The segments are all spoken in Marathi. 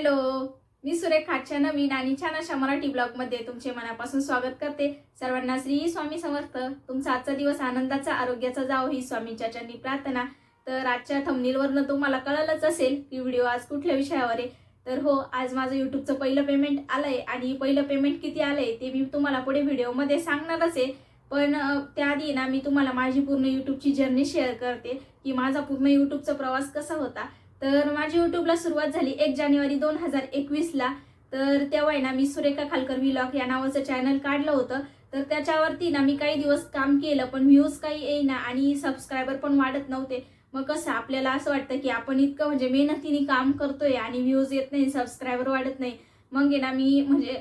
हॅलो मी सुरेखाच्या नवीन आणि छान अशा मराठी ब्लॉगमध्ये तुमचे मनापासून स्वागत करते. सर्वांना श्री स्वामी समर्थ. तुमचा आजचा दिवस आनंदाचा आरोग्याचा जाओ ही स्वामींच्या चरणी प्रार्थना. तर आजच्या थंबनीलवरनं तुम्हाला कळलंच असेल की व्हिडिओ आज कुठल्या विषयावर आहे. तर हो आज माझं यूट्यूबचं पहिलं पेमेंट आलंय आणि पहिलं पेमेंट किती आलंय ते मी तुम्हाला पुढे व्हिडिओमध्ये सांगणारच आहे. पण त्याआधी ना मी तुम्हाला माझी पूर्ण यूट्यूबची जर्नी शेअर करते की माझा पूर्ण यूट्यूबचा प्रवास कसा होता. तर माझी युट्यूबला सुरुवात झाली एक जानेवारी दोन हजार एकवीसला. तर तेव्हा आहे ना मी सुरेखा खालकर व्हिलॉग या नावाचं चॅनल काढलं होतं. तर त्याच्यावरती ना मी काही दिवस काम केलं पण व्ह्यूज काही येईना आणि सबस्क्रायबर पण वाढत नव्हते. मग कसं आपल्याला असं वाटतं की आपण इतकं म्हणजे मेहनतीने काम करतोय आणि व्ह्यूज येत नाही सबस्क्रायबर वाढत नाही. मग आहे ना मी म्हणजे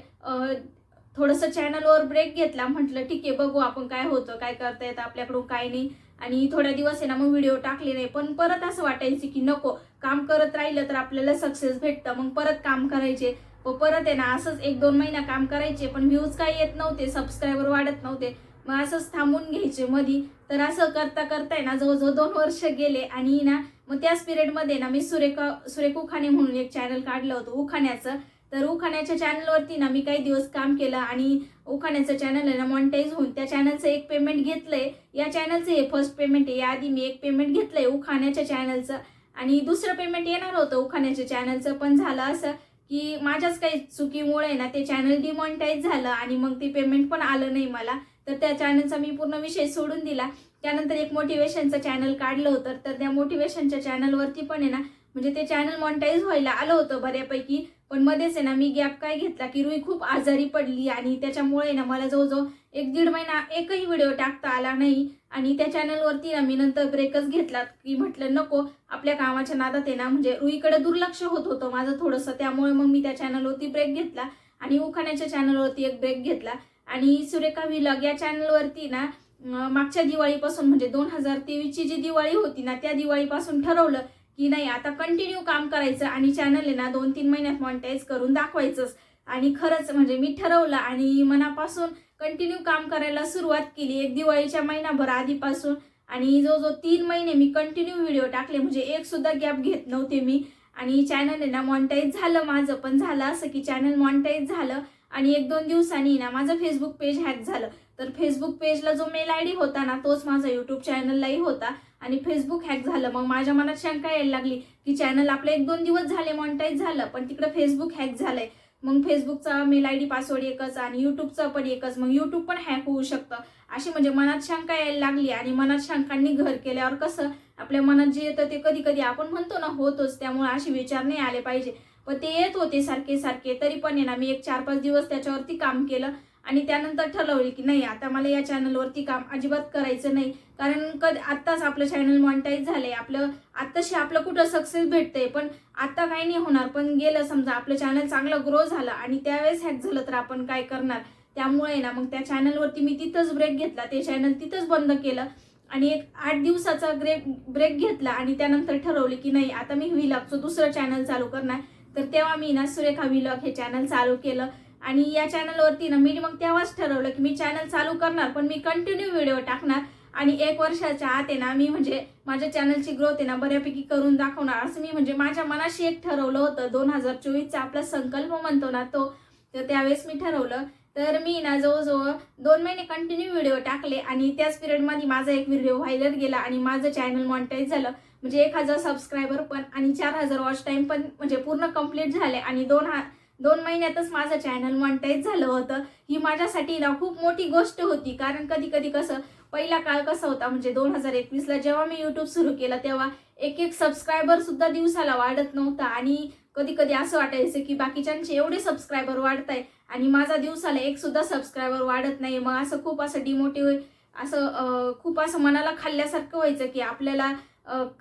थोडंसं चॅनलवर ब्रेक घेतला. म्हटलं ठीक आहे बघू आपण काय होतं काय करता येतं आपल्याकडून काय नाही. आणि थोड्या दिवस आहे ना मग व्हिडिओ टाकले नाही. पण परत असं वाटायचं की नको काम करत राहिलं तर आपल्याला सक्सेस भेटतं. मग परत काम करायचे. व परत आहे ना असंच एक दोन महिना काम करायचे पण व्ह्यूज काही येत नव्हते सबस्क्रायबर वाढत नव्हते. मग असंच थांबून घ्यायचे मधी. तर असं करता करता आहे ना जवळजवळ दोन वर्ष गेले. आणि ना मग त्याच पिरियडमध्ये ना मी सुरेखा सुरेख उखाणे म्हणून एक चॅनल काढलं होतं उखाण्याचं. तर उखाण्याच्या चॅनलवरती ना मी काही दिवस काम केलं आणि उखाण्याचं चॅनल आहे ना मॉनिटाईज होऊन त्या चॅनलचं एक पेमेंट घेतलंय. या चॅनलचं हे फर्स्ट पेमेंट आहे. याआधी मी एक पेमेंट घेतलंय उखाण्याच्या चॅनलचं आणि दुसरं पेमेंट येणार होतं उखाण्याच्या चॅनलचं पण झालं असं की माझ्याच काही चुकीमुळे ना ते चॅनल डिमॉनिटाईज झालं आणि मग ते पेमेंट पण आलं नाही मला. तर त्या चॅनलचा मी पूर्ण विषय सोडून दिला. त्यानंतर एक मोटिवेशनचं चॅनल काढलं होतं. तर त्या मोटिवेशनच्या चॅनलवरती पण आहे ना म्हणजे ते चॅनल मॉनिटाईज व्हायला आलं होतं बऱ्यापैकी. पण मध्येच आहे ना मी गॅप काय घेतला की रुई खूप आजारी पडली आणि त्याच्यामुळे ना मला जवळजवळ एक दीड महिना एकही व्हिडिओ टाकता आला नाही. आणि त्या चॅनलवरती ना मी नंतर ब्रेकच घेतला की म्हटलं नको आपल्या कामाच्या नादात आहे ना म्हणजे रुईकडे दुर्लक्ष होत होतं माझं थोडंसं. त्यामुळे मग मी त्या चॅनलवरती ब्रेक घेतला आणि उखाण्याच्या चॅनलवरती एक ब्रेक घेतला. आणि सुरेखा विलग या चॅनलवरती ना मागच्या दिवाळीपासून म्हणजे दोन हजार तेवीसची जी दिवाळी होती ना त्या दिवाळीपासून ठरवलं की नाही आता कंटिन्यू काम करायचं आणि चॅनल आहे ना दोन तीन महिन्यात मॉनिटाईज करून दाखवायचंच. आणि खरंच म्हणजे मी ठरवलं आणि मनापासून कंटिन्यू काम करायला सुरुवात केली. एक दिवाळीच्या महिनाभर आधीपासून आणि जो जो तीन महिने मी कंटिन्यू व्हिडिओ टाकले. म्हणजे एक सुद्धा गॅप घेत नव्हते मी. आणि चॅनल आहे ना मॉनिटाईज झालं माझं. पण झालं असं की चॅनल मॉनिटाईज झालं आणि एक दोन दिवसांनी ना माझं फेसबुक पेज हॅक झालं. तर फेसबुक पेजला जो मेल आय डी होता ना तोच माझा युट्यूब चॅनललाही होता. आणि फेसबुक हॅक झालं. मग माझ्या मनात शंका यायला लागली की चॅनल आपलं एक दोन दिवस झाले मॉनिटाईज झालं पण तिकडे फेसबुक हॅक झालंय. मग फेसबुकचा मेल आय डी पासवर्ड एकच आणि युट्यूबचा पण एकच. मग युट्यूब पण हॅक होऊ शकतं. अशी म्हणजे मनात शंका यायला लागली आणि मनात शंकांनी घर केल्यावर कसं आपल्या मनात जे येतं ते कधी कधी आपण म्हणतो ना होतोच. त्यामुळे असे विचार नाही आले पाहिजे. पण ते येत होते सारखे सारखे तरी पण आहे ना मी एक चार पाच दिवस त्याच्यावरती काम केलं. आणि त्यानंतर ठरवलं की नाही आता मला या चॅनलवरती काम अजिबात करायचं नाही. कारण कधी आत्ताच आपलं चॅनल मॉनिटाईज झालंय. आपलं आत्ताशी आपलं कुठं सक्सेस भेटतंय पण आत्ता काही नाही होणार. पण गेलं समजा आपलं चॅनल चांगलं ग्रो झालं आणि त्यावेळेस हॅक झालं तर आपण काय करणार? त्यामुळे ना मग त्या चॅनलवरती मी तिथंच ब्रेक घेतला. ते चॅनल तिथंच बंद केलं आणि एक आठ दिवसाचा ग्रेक ब्रेक घेतला आणि त्यानंतर ठरवले की नाही आता मी व्हिलॉगचं दुसरं चॅनल चालू करणार. तर तेव्हा मी ना सुरेखा व्हिलॉग हे चॅनल चालू केलं. आणि या चॅनलवरती ना मी मग तेव्हाच ठरवलं की मी चॅनल चालू करणार पण मी कंटिन्यू व्हिडिओ टाकणार. आणि एक वर्षाच्या आत आहे ना मी म्हणजे माझ्या चॅनलची ग्रोथ आहे ना बऱ्यापैकी करून दाखवणार. असं मी म्हणजे माझ्या मनाशी एक ठरवलं होतं. दोन हजार चोवीसचा आपला संकल्प म्हणतो ना तो तर त्यावेळेस मी ठरवलं. तर मी ना जवळजवळ दोन महिने कंटिन्यू व्हिडिओ टाकले आणि त्याच पिरियडमध्ये माझा एक व्हिडिओ व्हायरल गेला आणि माझं चॅनल मॉनिटाईज झालं. म्हणजे एक हजार सबस्क्रायबर पण आणि चार हजार वॉच टाईम पण म्हणजे पूर्ण कंप्लीट झाले आणि दोन हा दोन महिन्यातच माझं चॅनल मॉनिटाईज झालं होतं. ही माझ्यासाठी ना खूप मोठी गोष्ट होती. कारण कधी कधी कसं पहिला काळ कसा होता म्हणजे दोन हजार एकवीसला जेव्हा मी यूट्यूब सुरू केलं तेव्हा एक एक सबस्क्रायबर सुद्धा दिवसाला वाढत नव्हता. आणि कधी कधी असं वाटायचं की बाकीच्यांचे एवढे सबस्क्रायबर वाढत आहे आणि माझा दिवसाला एक सुद्धा सबस्क्रायबर वाढत नाही. मग असं खूप असं डिमोटिव्ह असं खूप असं मनाला खाल्ल्यासारखं व्हायचं की आपल्याला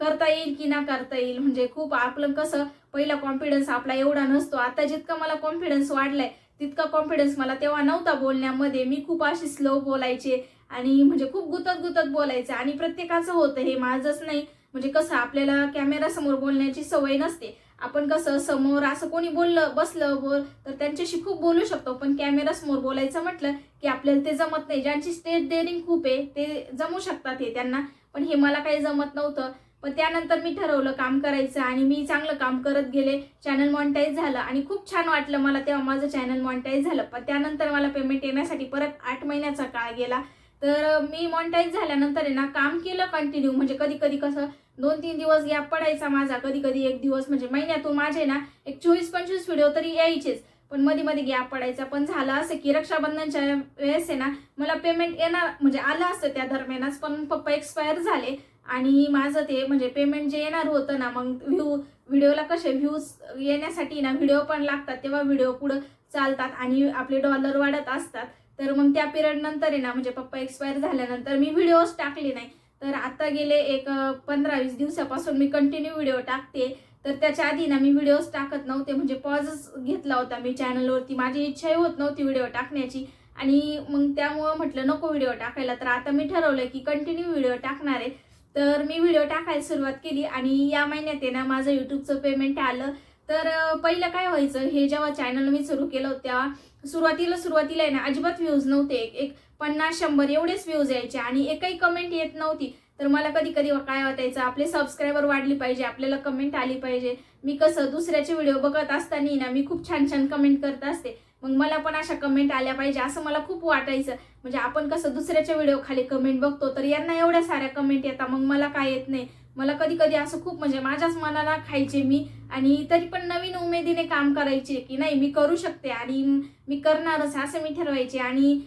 करता येईल की ना करता येईल. म्हणजे खूप आपलं कसं पहिला कॉन्फिडन्स आपला एवढा नसतो. आता जितका मला कॉन्फिडन्स वाढलाय तितका कॉन्फिडन्स मला तेव्हा नव्हता बोलण्यामध्ये. मी खूप अशी स्लो बोलायचे आणि म्हणजे खूप गुतत गुतत बोलायचे. आणि प्रत्येकाचं होतं हे माझंच नाही. म्हणजे कसं आपल्याला कॅमेरासमोर बोलण्याची सवय नसते. आपण कसं समोर असं कोणी बोललं बसलं बोल तर त्यांच्याशी खूप बोलू शकतो. पण कॅमेरा समोर बोलायचं म्हटलं की आपल्याला ते जमत नाही. ज्यांची स्टेज डेअरिंग खूप आहे ते जमू शकतात हे त्यांना. पण हे मला काही जमत नव्हतं. पण त्यानंतर मी ठरवलं काम करायचं आणि मी चांगलं काम करत गेले. चॅनल मॉनिटाईज झालं आणि खूप छान वाटलं मला तेव्हा माझं चॅनल मॉनिटाईज झालं. पण त्यानंतर मला पेमेंट येण्यासाठी परत आठ महिन्याचा काळ गेला. तर मी मॉनिटाईज झाल्यानंतर आहे ना काम केलं कंटिन्यू म्हणजे कधी कधी कसं दोन तीन दिवस गॅप पडायचा माझा. कधी कधी एक दिवस म्हणजे महिन्यातून माझे ना एक चोवीस पंचवीस व्हिडिओ तरी यायचेच. पण मध्ये मध्ये गॅप पडायचा. पण झालं असं की रक्षाबंधनच्या वेळेस आहे ना मला पेमेंट येणार म्हणजे आलं असतं त्या दरम्यानच. पण पप्पा एक्सपायर झाले. आणि माझं ते म्हणजे पेमेंट जे येणार होतं ना मग व्ह्यू व्हिडिओला कसे व्ह्यूज येण्यासाठी ना व्हिडिओ पण लागतात तेव्हा व्हिडिओ पुढं चालतात आणि आपले डॉलर वाढत असतात. तर मग त्या पिरियड नंतर आहे ना म्हणजे पप्पा एक्सपायर झाल्यानंतर मी व्हिडिओज टाकले नाही. तर आता गेले एक पंधरा वीस दिवसापासून मी कंटिन्यू व्हिडिओ टाकते. तर त्याच्या आधी ना मी व्हिडिओज टाकत नव्हते म्हणजे पॉजच घेतला होता मी चॅनलवरती माझी इच्छाही होत नव्हती व्हिडिओ टाकण्याची. आणि मग त्यामुळं म्हटलं नको व्हिडिओ टाकायला. तर आता मी ठरवलं की कंटिन्यू व्हिडिओ टाकणार आहे. तर मी व्हिडिओ टाकायला सुरुवात केली आणि या महिन्यात आहे ना माझं युट्यूबचं पेमेंट आलं. तर पहिलं काय व्हायचं हे जेव्हा चॅनल मी सुरू केलं होतं तेव्हा सुरुवातीला सुरुवातीला आहे ना अजिबात व्ह्यूज नव्हते. एक एक पन्नास शंभर एवढेच व्ह्यूज यायचे आणि एकही कमेंट येत नव्हती. तर मला कधी कधी काय वाटायचं आपले सबस्क्रायबर वाढली पाहिजे आपल्याला कमेंट आली पाहिजे. मी कसं दुसऱ्याचे व्हिडिओ बघत असताना ना मी खूप छान छान कमेंट करत असते. मग मला पण अशा कमेंट आल्या पाहिजे असं मला खूप वाटायचं. म्हणजे आपण कसं दुसऱ्याच्या व्हिडिओ खाली कमेंट बघतो तर यांना एवढ्या साऱ्या कमेंट येतात मग मला काय येत नाही. मला कधी कधी असं खूप म्हणजे माझ्याच मनाला खायचे मी आणि तरी पण नवीन उमेदीने काम करायचे की नाही मी करू शकते आणि मी करणारच असं मी ठरवायचे. आणि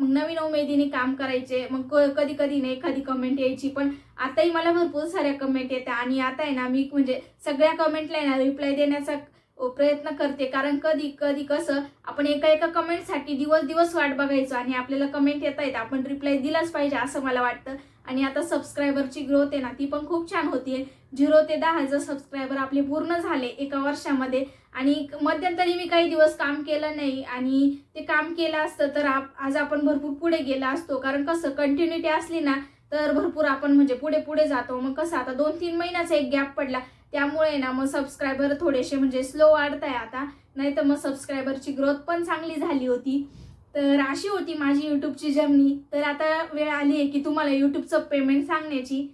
मग नवीन उमेदीने काम करायचे मग क- कधी कधी नाही एखादी कमेंट यायची पण आताही मला भरपूर साऱ्या कमेंट येत्या आणि आता आहे ना मी म्हणजे सगळ्या कमेंटला आहे ना रिप्लाय देण्याचा प्रयत्न करते. कारण कधी कधी कसं आपण एका एका कमेंटसाठी दिवस दिवस वाट बघायचो आणि आपल्याला कमेंट येत आहेत आपण रिप्लाय दिलाच पाहिजे असं मला वाटतं. आणि आता सबस्क्रायबरची ग्रोथ आहे ना ती पण खूप छान होतीये. झिरो ते दहा हजार सबस्क्रायबर आपले पूर्ण झाले एका वर्षामध्ये. आणि मध्यंतरी मी काही दिवस काम केलं नाही आणि ते काम केलं असतं तर आप- आज आपण भरपूर पुढे गेला असतो. कारण कसं कंटिन्युटी असली ना तर भरपूर आपण म्हणजे पुढे पुढे जातो. मग कसं आता दोन तीन महिन्याचा एक गॅप पडला. त्यामुळे ना मग सबस्क्रायबर थोडेसे म्हणजे स्लो वाढत आहे आता. नाही तर मग सबस्क्रायबरची ग्रोथ पण चांगली झाली होती. तर अशी होती माझी यूट्यूबची जर्नी तर आता वेळ आली आहे की तुम्हाला यूट्यूबचं पेमेंट सांगण्याची.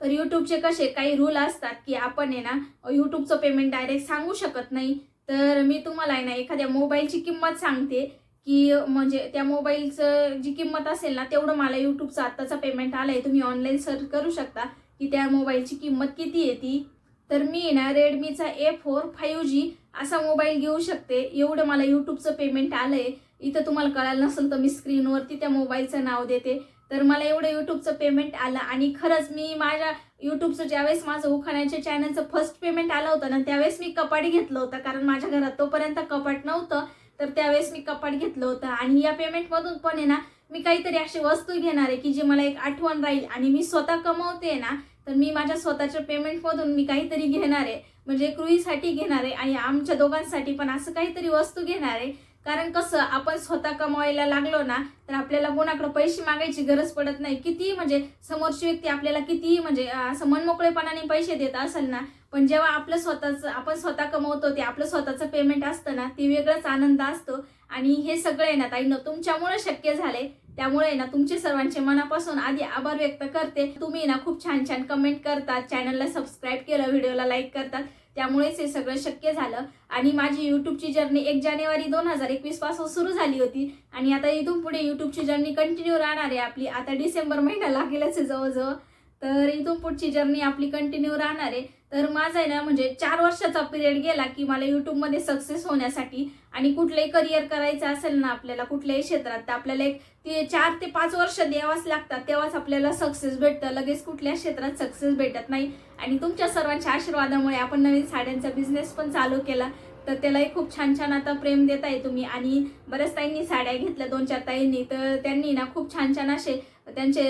तर यूट्यूबचे कसे काही रूल असतात की आपण आहे ना यूट्यूबचं पेमेंट डायरेक्ट सांगू शकत नाही. तर मी तुम्हाला आहे ना एखाद्या मोबाईलची किंमत सांगते की म्हणजे त्या मोबाईलचं जी किंमत असेल ना तेवढं मला यूट्यूबचं आत्ताचा पेमेंट आलं आहे तुम्ही ऑनलाईन सर्च करू शकता की त्या मोबाईलची किंमत किती आहे ती. तर मी ना रेडमीचा ए फोर फाईव्ह जी असा मोबाईल घेऊ शकते. एवढं मला यूट्यूबचं पेमेंट आलं आहे इथं तुम्हाला कळालं नसेल तर मी स्क्रीनवरती त्या मोबाईलचं नाव देते. तर मला एवढं यूट्यूबचं पेमेंट आलं आणि खरंच मी माझ्या यूट्यूबचं ज्यावेळेस माझं उखाण्याच्या चॅनलचं फर्स्ट पेमेंट आलं होतं ना त्यावेळेस मी कपाट घेतलं होतं. कारण माझ्या घरात तोपर्यंत कपाट नव्हतं. तर त्यावेळेस मी कपाट घेतलं होतं. आणि या पेमेंटमधून पण आहे ना मी काहीतरी अशी वस्तू घेणार आहे की जी मला एक आठवण राहील आणि मी स्वतः कमवते ना तर मी माझ्या स्वतःच्या पेमेंटमधून मी काहीतरी घेणार आहे. म्हणजे क्रुईसाठी घेणार आहे आणि आमच्या दोघांसाठी पण असं काहीतरी वस्तू घेणार आहे. कारण कसं आपण स्वतः कमवायला लागलो ना तर आपल्याला कोणाकडे पैसे मागायची गरज पडत नाही. कितीही म्हणजे समोरची व्यक्ती आपल्याला कितीही म्हणजे असं मनमोकळेपणाने पैसे देत असेल ना पण जेव्हा आपलं स्वतःचं आपण स्वतः कमवतो ते आपलं स्वतःचं पेमेंट असतं ना ते वेगळाच आनंद असतो. आणि हे सगळं आहे ना ताईनं तुमच्यामुळे शक्य झाले त्यामुळे ना तुमचे सर्वांचे मनापासून आधी आभार व्यक्त करते. तुम्ही ना खूप छान छान कमेंट करतात. चॅनलला सबस्क्राईब केलं व्हिडिओला लाईक करतात. त्यामुळेच हे सगळं शक्य झालं. आणि माझी युट्यूबची जर्नी एक जानेवारी दोन हजार एकवीसपासून सुरू झाली होती. आणि आता इथून पुढे युट्यूबची जर्नी कंटिन्यू राहणार आहे. आपली आता डिसेंबर महिना लागेलच आहे जवळजवळ. तर इथून पुढची जर्नी आपली कंटिन्यू राहणार आहे. तर माझा आहे ना म्हणजे चार वर्षाचा पिरियड गेला की मला युट्यूबमध्ये सक्सेस होण्यासाठी आणि कुठलंही करिअर करायचं असेल ना आपल्याला कुठल्याही क्षेत्रात तर आपल्याला एक ते चार ते पाच वर्ष द्यावाच लागतात तेव्हाच आपल्याला सक्सेस भेटतं. लगेच कुठल्या क्षेत्रात सक्सेस भेटत नाही. आणि तुमच्या सर्वांच्या आशीर्वादामुळे आपण नवीन साड्यांचा बिझनेस पण चालू केला. तर त्यालाही खूप छान छान आता प्रेम देताय तुम्ही. आणि बऱ्याच ताईंनी साड्या घेतल्या दोन चार ताईंनी. तर त्यांनी ना खूप छान छान असे त्यांचे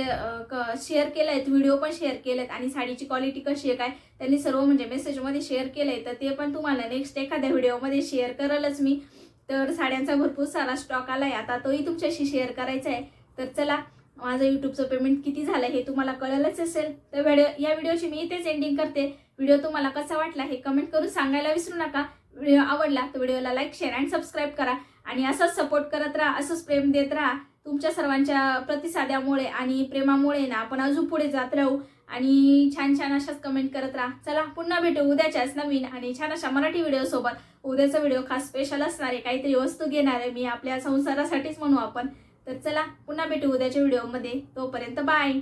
क शेअर केले आहेत व्हिडिओ पण शेअर केले आहेत आणि साडीची क्वालिटी कशी आहे काय त्यांनी सर्व म्हणजे मेसेजमध्ये शेअर केलं आहे तर ते पण तुम्हाला नेक्स्ट एखाद्या व्हिडिओमध्ये शेअर करलच मी. तर साड्यांचा भरपूर सारा स्टॉक आला आहे आता तोही तुमच्याशी शेअर करायचा आहे तर चला माझं यूट्यूबचं पेमेंट किती झालं हे तुम्हाला कळलंच असेल. तर व्हिडिओ या व्हिडिओची मी इथेच एंडिंग करते. व्हिडिओ तुम्हाला कसा वाटला हे कमेंट करून सांगायला विसरू नका. व्हिडिओ आवडला तर व्हिडिओला लाईक शेअर अँड सबस्क्राईब करा. आणि असंच सपोर्ट करत राहा असंच प्रेम देत राहा. तुमच्या सर्वांच्या प्रतिसादामुळे आणि प्रेमामुळे ना आपण अजून पुढे जात राहू. आणि छान छान अशाच कमेंट करत राहा. चला पुन्हा भेटू उद्याच्याच नवीन आणि छान अशा मराठी व्हिडिओसोबत उद्याचा व्हिडिओ खास स्पेशल असणार आहे. काहीतरी वस्तू घेणार आहे मी आपल्या संसारासाठीच म्हणू आपण. तर चला पुन्हा भेटू उद्याच्या व्हिडिओमध्ये तोपर्यंत बाय